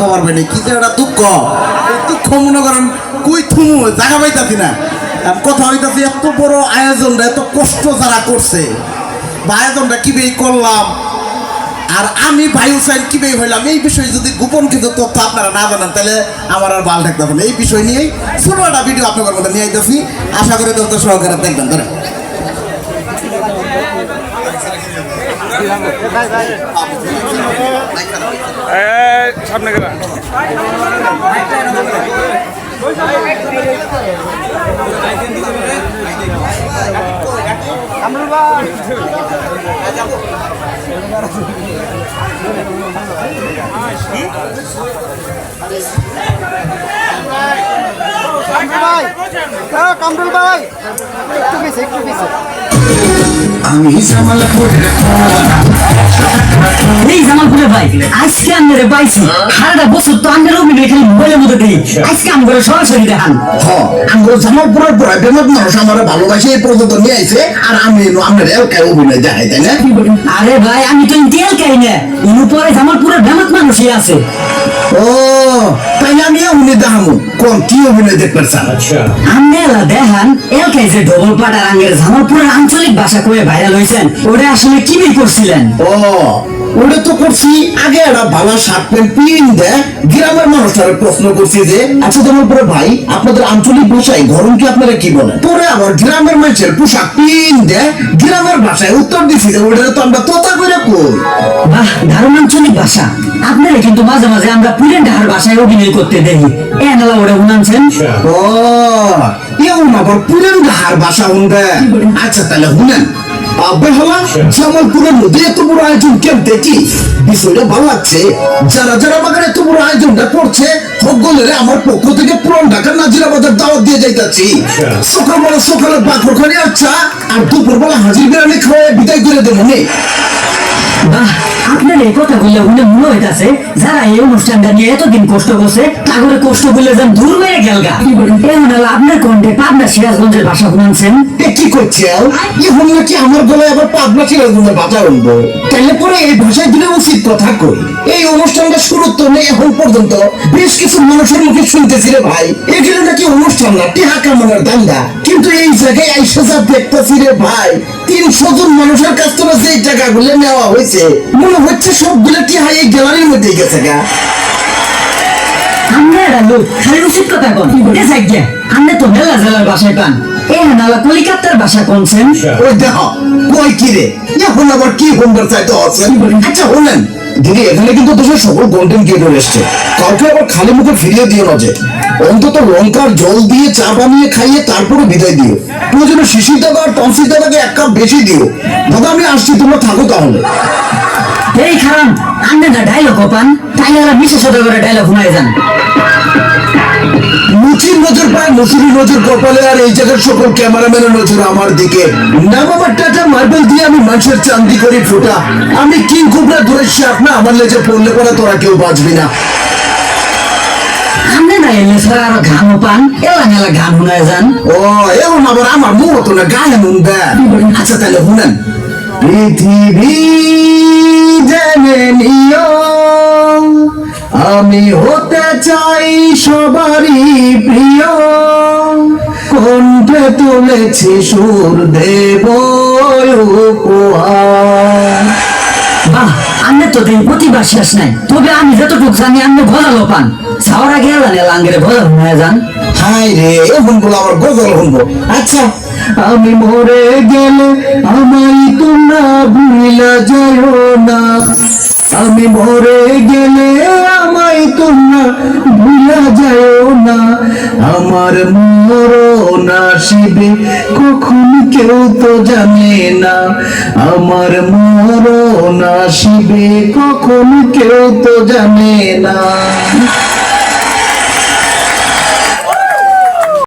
খবর পাইনি কি যে একটা দুঃখ। দুঃখ মনে করেন, কুই থুমু, জায়গা পাইতাছি না। কথা হইতাছি, এত বড় আয়োজনটা, এত কষ্ট যারা করছে। বা আয়োজনটা কীভাবে করলাম। আর আমি বায়ু সাইন কীভাবে হইলাম, এই বিষয়ে যদি গোপন কিছু তথ্য আপনারা না জানেন, তাহলে আমার আর বাল থাকতে হবে এই বিষয় নিয়েই ছোট একটা ভিডিও আপনাদের মধ্যে নিয়ে আইতেছি। আশা করি তথ্য সহকারে দেখবেন ধরে। সামনে গেলা কামরুল ভাই। একটু বেশি একটু বেশি আমি জামালপুরের এই জামালপুরে ভাই আজকে আমরা পাইছি। সারাটা বছর তো আমরা অভিনয় খালি মোবাইলের মধ্যে দিই আজকে আমরা সরাসরি দেখান। হ্যাঁ আমার জামালপুরের প্রাইভেট মানুষ আমার ভালোবাসে এই পর্যন্ত নিয়ে আইছে আর আমি আমরা এলাকায় অভিনয় দেখাই তাই না? আরে ভাই আমি তো তেল খাই না এর উপরে জামালপুরের বেমাত মানুষই আছে। ও তাইলে আমি অভিনয় দেখামু কোন কি অভিনয় দেখতে চান? আপনি এলা দেখান এলকাই যে ডবল পাটার আঙ্গের জামালপুরের আঞ্চলিক ভাষা কয়ে ভাইরাল হয়েছেন ওটা আসলে কি করছিলেন? ও ওটা তো করছি আগে একটা ভালো শার্ট প্যান্ট পিন দে গ্রামের মানুষটারে প্রশ্ন করছি যে আচ্ছা তোমার পরে ভাই আপনাদের আঞ্চলিক ভাষায় গরম কি আপনারা কি বলেন? পরে আবার গ্রামের মানুষের পোশাক পিন দে গ্রামের ভাষায় উত্তর দিছি যে ওটা তো আমরা তোতা করে কই? বাহ দারুণ আঞ্চলিক ভাষা। আপনারা কিন্তু মাঝে মাঝে আমরা পুরেন ঢাকার ভাষায় অভিনয় করতে দেখি এ নালা ওটা শুনানছেন ও এমন আবার পুরেন গাহার ভাষা শুনবে আচ্ছা তাহলে শুনেন বেহলা জামালপুরের মধ্যে এত বড় আয়োজন কেন দেখি? বিষয়টা ভালো লাগছে। যারা যারা বাগানে এত বড় আয়োজনটা করছে সকলের আমার পক্ষ থেকে পুরান ঢাকার নাজিরা বাজার দাওয়াত দিয়ে যাইতাছি। সকালবেলা সকালে বাকর খানি আচ্ছা আর দুপুরবেলা হাজির বিরিয়ানি খাওয়াই বিদায় করে দেবো নে। বাহ আপনার এই কথা বললে উনি মনে হইতাছে যারা এই অনুষ্ঠানটা নিয়ে এতদিন কষ্ট করছে তাগরে কষ্ট বলে যান দূর মেরে গেলগা এমন হলো আপনার কণ্ঠে পাবনা সিরাজগঞ্জের ভাষা শুনানছেন। এ কি করছে নাকি আমার গলায় আবার পাবনা সিরাজগঞ্জের ভাষা উঠবো? তাহলে পরে এই ভাষায় দিলে উচিত কথা কই। এই অনুষ্ঠানটা শুরু তো নেই এখন পর্যন্ত বেশ কিছু মানুষের মুখে শুনতেছি রে ভাই। এগুলো নাকি অনুষ্ঠান না? টিহা কামানোর দান্দা কিন্তু এই জায়গায় আইসা যা দেখতেছি রে ভাই তিনশো জন মানুষের কাছ থেকে যে টাকাগুলো নেওয়া হয়েছে মনে হচ্ছে সবগুলো টিহা এই গ্যালারির মধ্যে গেছে গা? আমরা এরা লোক খালি রসিদ কথা কন। এ জায়গা আমরা তো মেলা জেলার বাসায় পান। এ কলিকাতার ভাষা কোনছেন ওই দেখ কই কি রে? এখন আবার কি হোমবার চাইতে আছে আচ্ছা বললেন দিদি এখানে কিন্তু দেশের সকল কন্টেন্ট ক্রিয়েটর এসছে। কাউকে আবার খালি মুখে ফিরিয়ে দিও না যে। অন্তত লঙ্কার জল দিয়ে চা বানিয়ে খাইয়ে তারপরে বিদায় দিও। প্রয়োজনে শিশির দাদা আর টনসির দাদাকে এক কাপ বেশি দিও। দাদা আমি আসছি তোমরা থাকো তাহলে। এই খারাপ না ডায়লগ পান তাই এরা বিশেষত করে ডায়লগ শোনায় যান। নজর পায় মুসুরি নজর কপালে আর এই জায়গার সকল ক্যামেরাম্যানের নজর আমার দিকে। নাম আমার টাটা মার্বেল দিয়ে আমি মানুষের চান্দি করি ফোটা। আমি কিং কুবরা ধরে সাপ না আমার লেজে পড়লে পরে তোরা কেউ বাঁচবি না। আপনি না এলে ছাড়া আরও ঘামও পান এলা মেলা ঘাম শোনায় যান। ও এমন আবার আমার মুখ তো না গায়ে নুন দেন। আচ্ছা তাহলে শুনেন পৃথিবী জেনে নিও। আমি হতে চাই সবারই প্রিয়। কণ্ঠে তুলেছি সুর দেব বাহ তো দিন প্রতিবার শেষ নাই। তবে আমি যতটুকু জানি পান সাওয়ার আগে এলা নেলা আঙ্গেরে ভজা শোনায় যান। হাই রে এখন বলে আবার গজল আচ্ছা। আমি মরে গেলে আমায় তোমরা ভুলা যাও না। আমি মরে আমার মরণ আসিবে, কখন কেউ তো জানে না। আমার মরণ আসিবে, কখন কেউ তো জানে না।